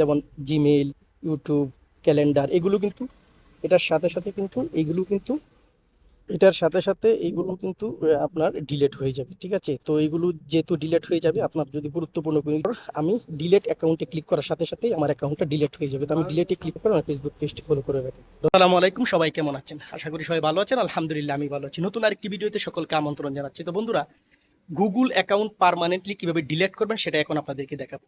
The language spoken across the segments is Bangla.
যেমন জিমেইল ইউটিউব ক্যালেন্ডার এগুলো কিন্তু এটার সাথে সাথে কিন্তু এইগুলো কিন্তু এটার সাথে সাথে এইগুলো কিন্তু আপনার ডিলেট হয়ে যাবে, ঠিক আছে? তো এইগুলো যেহেতু ডিলেট হয়ে যাবে, আপনার যদি গুরুত্বপূর্ণ আমি ডিলেট অ্যাকাউন্টে ক্লিক করার সাথে সাথেই আমার অ্যাকাউন্টটা ডিলেট হয়ে যাবে। তো আমি ডিলেটে ক্লিক করে আমার ফেসবুক পেজটি ফলো করে রাখি। আসসালামু আলাইকুম, সবাই কেমন আছেন? আশা করি সবাই ভালো আছেন, আলহামদুলিল্লাহ আমি ভালো আছি। নতুন আরেকটি ভিডিওতে সকলকে আমন্ত্রণ জানাচ্ছি। তো বন্ধুরা গুগল অ্যাকাউন্ট পার্মানেন্টলি কীভাবে ডিলেট করবেন সেটা এখন আপনাদেরকে দেখাবো।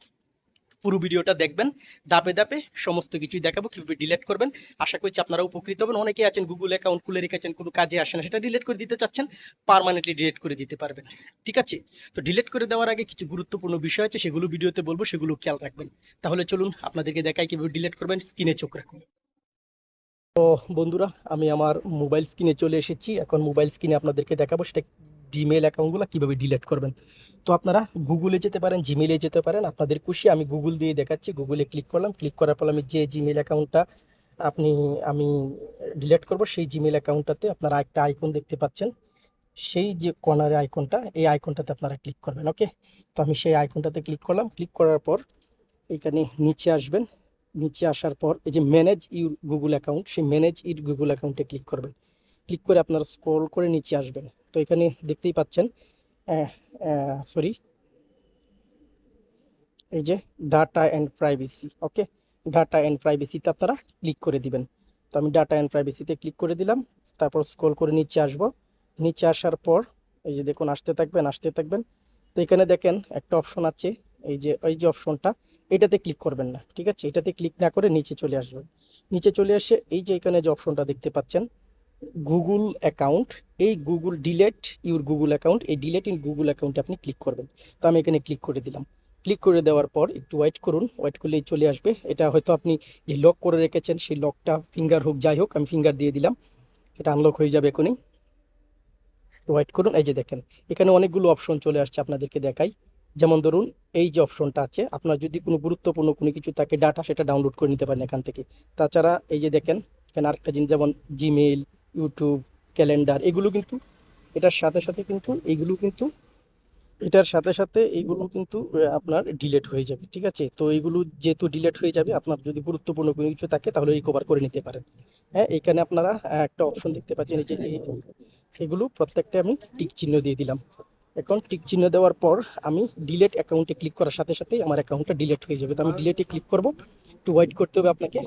পুরো ভিডিওটা দেখবেন, ধাপে ধাপে সমস্ত কিছুই দেখাবো, কীভাবে ডিলেট করবেন। আশা করছি আপনারা উপকৃত হবেন। অনেকেই আছেন গুগল অ্যাকাউন্ট খুলে রেখেছেন, কোনো কাজে আসে না, সেটা ডিলেট করে দিতে চাচ্ছেন পার্মানেন্টলি ডিলেট করে দিতে পারবেন। ঠিক আছে? তো ডিলেট করে দেওয়ার আগে কিছু গুরুত্বপূর্ণ বিষয় আছে, সেগুলো ভিডিওতে বলব, সেগুলো খেয়াল রাখবেন। তাহলে চলুন আপনাদেরকে দেখাই কীভাবে ডিলেট করবেন স্ক্রিনে চোখ রাখুন। তো বন্ধুরা, আমি আমার মোবাইল স্ক্রিনে চলে এসেছি। এখন মোবাইল স্ক্রিনে আপনাদেরকে দেখাবো, সেটা জিমেল অ্যাকাউন্টগুলো কীভাবে ডিলেট করবেন? তো আপনারা গুগলে যেতে পারেন জিমেলে যেতে পারেন। আপনাদের খুশি, আমি গুগল দিয়ে দেখাচ্ছি। গুগলে ক্লিক করলাম ক্লিক করার পর আমি যে জিমেল অ্যাকাউন্টটা আপনি, আমি ডিলেট করব, সেই জিমেল অ্যাকাউন্টটাতে আপনারা একটা আইকন দেখতে পাচ্ছেন। সেই যে কর্নারে আইকনটা এই আইকনটাতে আপনারা ক্লিক করবেন ওকে তো আমি সেই আইকনটাতে ক্লিক করলাম। ক্লিক করার পর এখানে নিচে আসবেন। নিচে আসার পর এই যে ম্যানেজ ইউর গুগল অ্যাকাউন্ট সেই ম্যানেজ ইউর গুগল অ্যাকাউন্টে ক্লিক করবেন। ক্লিক করে আপনারা স্ক্রল করে নিচে আসবেন। তো এখানে দেখতেই পাচ্ছেন সরি এই যে data and privacy okay data and প্রাইভেসিতে আপনারা ক্লিক করে দিবেন। তো আমি ডাটা অ্যান্ড প্রাইভেসিতে ক্লিক করে দিলাম, তারপর স্ক্রল করে নিচে আসব। নিচে আসার পর, এই যে দেখুন, আসতে থাকবেন আসতে থাকবেন। তো এখানে দেখেন, একটা অপশন আছে, এই যে এই যে অপশনটা এটাতে ক্লিক করবেন না, ঠিক আছে? এটাতে ক্লিক না করে নিচে চলে আসবেন। নিচে চলে এসে, এই যে এখানে যে অপশনটা দেখতে পাচ্ছেন গুগল অ্যাকাউন্ট এই Google delete your Google account এই ডিলেট ইন গুগল অ্যাকাউন্টে আপনি ক্লিক করবেন। তো আমি এখানে ক্লিক করে দিলাম। ক্লিক করে দেওয়ার পর একটু ওয়েট করুন। ওয়েট করলেই চলে আসবে। এটা হয়তো আপনি যে লক করে রেখেছেন, সেই লকটা ফিঙ্গার হোক, যাই হোক, আমি ফিঙ্গার দিয়ে দিলাম। এটা আনলক হয়ে যাবে এখনই। ওয়েট করুন। এই যে দেখেন, এখানে অনেকগুলো অপশন চলে আসছে আপনাদেরকে দেখাই। যেমন ধরুন, এই যে অপশনটা আছে, আপনার যদি কোনো গুরুত্বপূর্ণ কোনো কিছু থাকে ডাটা সেটা ডাউনলোড করে নিতে পারেন এখান থেকে। তাছাড়া এই যে দেখেন, এখানে আরেকটা জিনিস, যেমন জিমেইল ইউটিউব ক্যালেন্ডার এগুলো কিন্তু, এটার সাথে সাথে কিন্তু এইগুলো কিন্তু, এটার সাথে সাথে এইগুলো কিন্তু আপনার ডিলেট হয়ে যাবে, ঠিক আছে? তো এইগুলো যেহেতু ডিলেট হয়ে যাবে, আপনার যদি গুরুত্বপূর্ণ কোনো কিছু থাকে, তাহলে রিকভার করে নিতে পারেন। হ্যাঁ এখানে আপনারা একটা অপশন দেখতে পাচ্ছেন যে এগুলো প্রত্যেকটা আমি টিক চিহ্ন দিয়ে দিলাম। এখন টিক চিহ্ন দেওয়ার পর আমি ডিলেট অ্যাকাউন্টে ক্লিক করার সাথে সাথেই আমার অ্যাকাউন্টটা ডিলেট হয়ে যাবে। তো আমি ডিলেটে ক্লিক করব। একটু ওয়েট করতে হবে আপনাকে।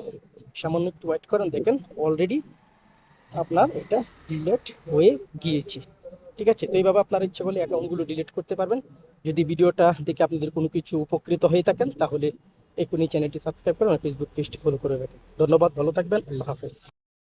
সামান্য একটু ওয়েট করেন, দেখেন অলরেডি আপনার এটা ডিলেট হয়ে গিয়েছে। ঠিক আছে? তো এইভাবে আপনার ইচ্ছে করলে অ্যাকাউন্টগুলো ডিলিট করতে পারবেন। যদি ভিডিওটা দেখে আপনাদের কোনো কিছু উপকৃত হয়ে থাকেন, তাহলে এখনই চ্যানেলটি সাবস্ক্রাইব করুন আর ফেসবুক পেজটি ফলো করে রাখেন। ধন্যবাদ, ভালো থাকবেন, আল্লাহ হাফেজ।